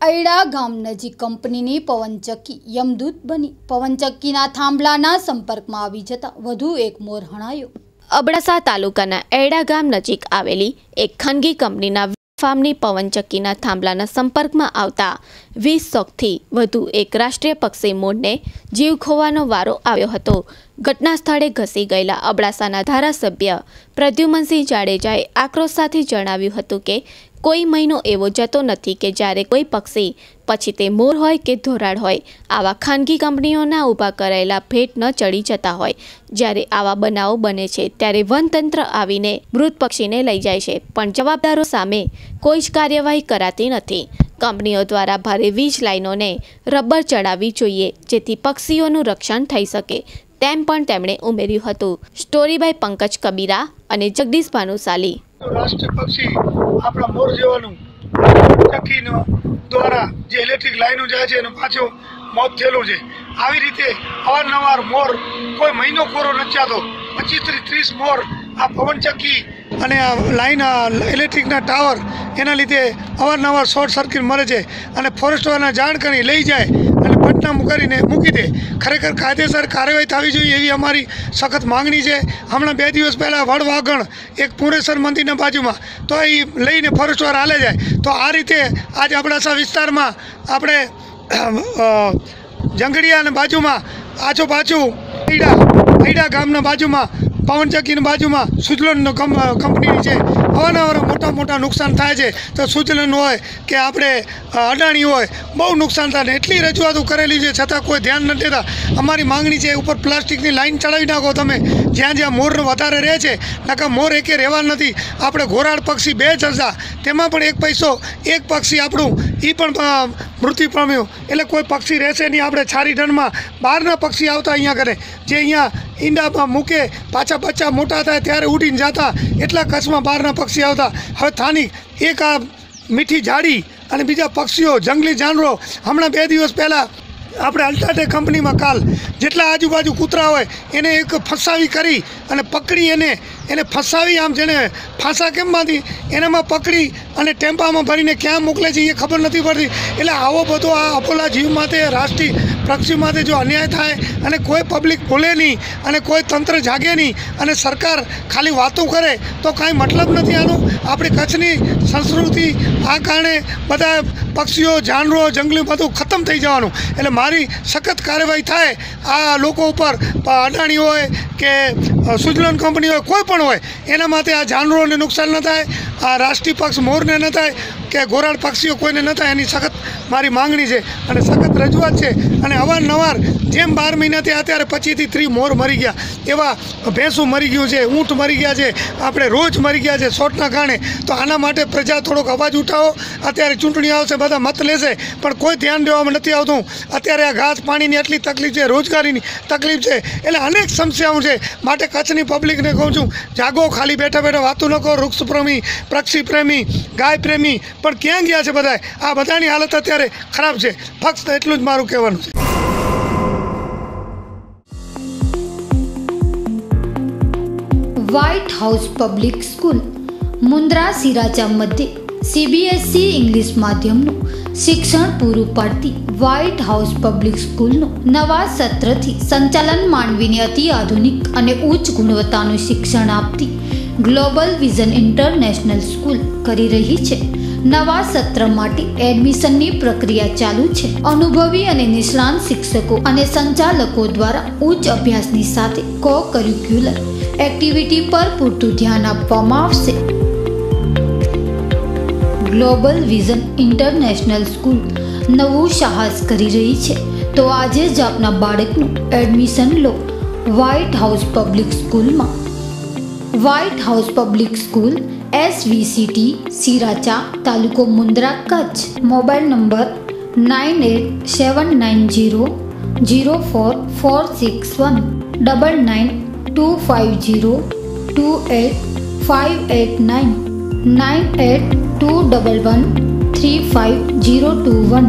ઐડા ગામ નજીક કંપનીની પવનચક્કી યમદૂત બની. પવનચક્કીના થાંભલાના સંપર્કમાં આવી જતા વધુ એક મોર હણાયો. અબડાસા તાલુકાના એડા ગામ નજીક આવેલી એક ખાનગી કંપનીના ફાર્મની પવનચક્કીના થાંભલાના સંપર્કમાં આવતા વીસ સોકથી વધુ એક રાષ્ટ્રીય પક્ષી મોરને જીવ ખોવાનો વારો આવ્યો હતો. ઘટના સ્થળે ઘસી ગયેલા અબડાસાના ધારાસભ્ય પ્રદ્યુમનસિંહ જાડેજાએ આક્રોશ સાથે જણાવ્યું હતું કે, કોઈ મહિનો એવો જતો નથી કે જ્યારે કોઈ પક્ષી, પછી તે મોર હોય કે ધોરાડ હોય, આવા ખાનગી કંપનીઓના ઊભા કરાયેલા ભેટ ન ચડી જતા હોય. જ્યારે આવા બનાવો બને છે, ત્યારે વનતંત્ર આવીને મૃત પક્ષીને લઈ જાય છે, પણ જવાબદારો સામે કોઈ જ કાર્યવાહી કરાતી નથી. કંપનીઓ દ્વારા ભારે વીજ લાઇનોને રબર ચડાવવી જોઈએ, જેથી પક્ષીઓનું રક્ષણ થઈ શકે. તેમ પણ તેમણે ઉમેર્યું હતું. સ્ટોરી બાય પંકજ કબીરા અને જગદીશ ભાનુશાલી. રાષ્ટ્ર પક્ષી આપણા મોર જેવાનું ચક્કીનો દ્વારા જે ઇલેક્ટ્રિક લાઈનો જાય છે એનું પાછું મોત થયેલું છે. આવી રીતે અવારનવાર મોર કોઈ મહિનો કોરો નચાતો પચીસથી ત્રીસ મોર આ પવનચક્કી અને આ લાઈન ઇલેક્ટ્રિકના ટાવર એના લીધે અવારનવાર શોર્ટ સર્કિટ મળે છે. અને ફોરેસ્ટવાળાને જાણ કરી લઈ જાય. પટનામું કરીને મૂકી દે. ખરેખર કાયદેસર કાર્યવાહી થવી જોઈએ એવી અમારી સખત માંગણી છે. હમણાં બે દિવસ પહેલાં વડવાગણ એક પુરેશ્વર મંદિરના બાજુમાં, તો એ લઈને ફરસવાર હાલે જાય. તો આ રીતે આજે અબડાસા વિસ્તારમાં આપણે જંગડિયાના બાજુમાં, આછો પાછું ઐડા ઐડા ગામના બાજુમાં પવનચક્કીની બાજુમાં સુજલોન કંપનીની છે. અવારનવાર મોટા મોટા નુકસાન થાય છે. તો સુજલન હોય કે આપણે અડાણી હોય, બહુ નુકસાન થાય એટલી રજૂઆતો કરેલી છે. છતાં કોઈ ધ્યાન નથી દેતા. અમારી માંગણી છે ઉપર પ્લાસ્ટિકની લાઈન ચડાવી નાખો તમે. જ્યાં જ્યાં મોર વધારે રહે છે નકા મોર એકે રહેવા નથી. આપણે ઘોરાડ પક્ષી બે જતા તેમાં પણ એક પૈસો, એક પક્ષી આપણું. એ પણ મૃત્યુ પામ્યું. એટલે કોઈ પક્ષી રહેશે નહીં. આપણે છારી ઢંડમાં બહારના પક્ષી આવતા અહીંયા કરે જે અહીંયા ઈંડા મૂકે, પાછા બચ્ચા મોટા થાય ત્યારે ઉડીને જતા, એટલા કચ્છમાં બહારના પક્ષી આવતા. હવે સ્થાનિક એક આ મીઠી જાડી અને બીજા પક્ષીઓ, જંગલી જાનવરો. હમણાં બે દિવસ પહેલાં આપણે અલ્ટ્રાટેક કંપનીમાં કાલ જેટલા આજુબાજુ કૂતરા હોય, એને એક ફસાવી કરી અને પકડી એને એને ફસાવી આમ જેને ફાંસા કેમ બાંધી? એનામાં પકડી અને ટેમ્પામાં ભરીને ક્યાં મોકલે છે એ ખબર નથી પડતી. એટલે આવો બધો આ અપોલા જીવ માટે, રાષ્ટ્રીય પક્ષી માટે જો અન્યાય થાય અને કોઈ પબ્લિક ભૂલે નહીં અને કોઈ તંત્ર જાગે નહીં અને સરકાર ખાલી વાતો કરે, તો કાંઈ મતલબ નથી આનું. આપણી કચ્છની સંસ્કૃતિ આ કારણે બધા પક્ષીઓ, જાનવરો, જંગલી બધું ખતમ થઈ જવાનું. એટલે મારી સખત કાર્યવાહી થાય આ લોકો ઉપર. અદાણી હોય કે સુજલન કંપની હોય, કોઈ પણ હોય. એના માટે આ જાનવરોને નુકસાન ન થાય આ રાષ્ટ્રીય પક્ષ મોરને ન થાય કે ઘોરાડ પક્ષીઓ કોઈને ન થાય, એની સખત મારી માંગણી છે અને સખત રજૂઆત છે. અને અવારનવાર જેમ બાર મહિનાથી અત્યારે પછીથી ત્રીસ મોર મરી ગયા, એવા ભેંસું મરી ગયું છે, ઊંટ મરી ગયા છે, આપણે રોજ મરી ગયા છે શોર્ટના કારણે. તો આના માટે પ્રજા થોડોક અવાજ ઉઠાવો. અત્યારે ચૂંટણી આવશે, બધા મત લેશે, પણ કોઈ ધ્યાન દેવામાં નથી આવતું. અત્યારે આ ઘાસ પાણીની આટલી તકલીફ છે, રોજગારીની તકલીફ છે, એટલે અનેક સમસ્યાઓ છે. માટે કચ્છની પબ્લિકને કહું છું, જાગો, ખાલી બેઠા બેઠા વાતું ન કરો. વૃક્ષ પ્રેમી પક્ષી પ્રેમી ગાય પ્રેમી પણ ક્યાં ગયા છે બધા આ બધાની હાલત અત્યારે ખરાબ છે. ફક્ત એટલું જ મારું કહેવાનું છે. White House Public School Mundra Siracha મધ્યે સીબીએસઈ ઇંગ્લિશ માધ્યમનું શિક્ષણ પૂરું પાડતી વ્હાઇટ હાઉસ પબ્લિક સ્કૂલનું નવા સત્રથી સંચાલન માનવીની અતિ આધુનિક અને ઉચ્ચ ગુણવત્તાનું શિક્ષણ આપતી ગ્લોબલ વિઝન ઇન્ટરનેશનલ સ્કૂલ કરી રહી છે. નવા સત્ર માટે એડમિશનની પ્રક્રિયા ચાલુ છે. અનુભવી અને નિષ્ણાંત શિક્ષકો અને સંચાલકો દ્વારા ઉચ્ચ અભ્યાસની સાથે કો કરિક્યુલર એક્ટિવિટી પર પૂરતું ધ્યાન આપવામાં આવશે. ગ્લોબલ વિઝન ઇન્ટરનેશનલ સ્કૂલ નવું સાહસ કરી રહી છે. તો આજે જ આપના બાળકનું એડમિશન લો વ્હાઇટ હાઉસ પબ્લિક સ્કૂલમાં White House Public School S V C T Siracha तालुको Mundra Kutch mobile number nine eight seven nine zero zero four four six one double nine two five zero two eight five eight nine nine eight two double one three five zero two one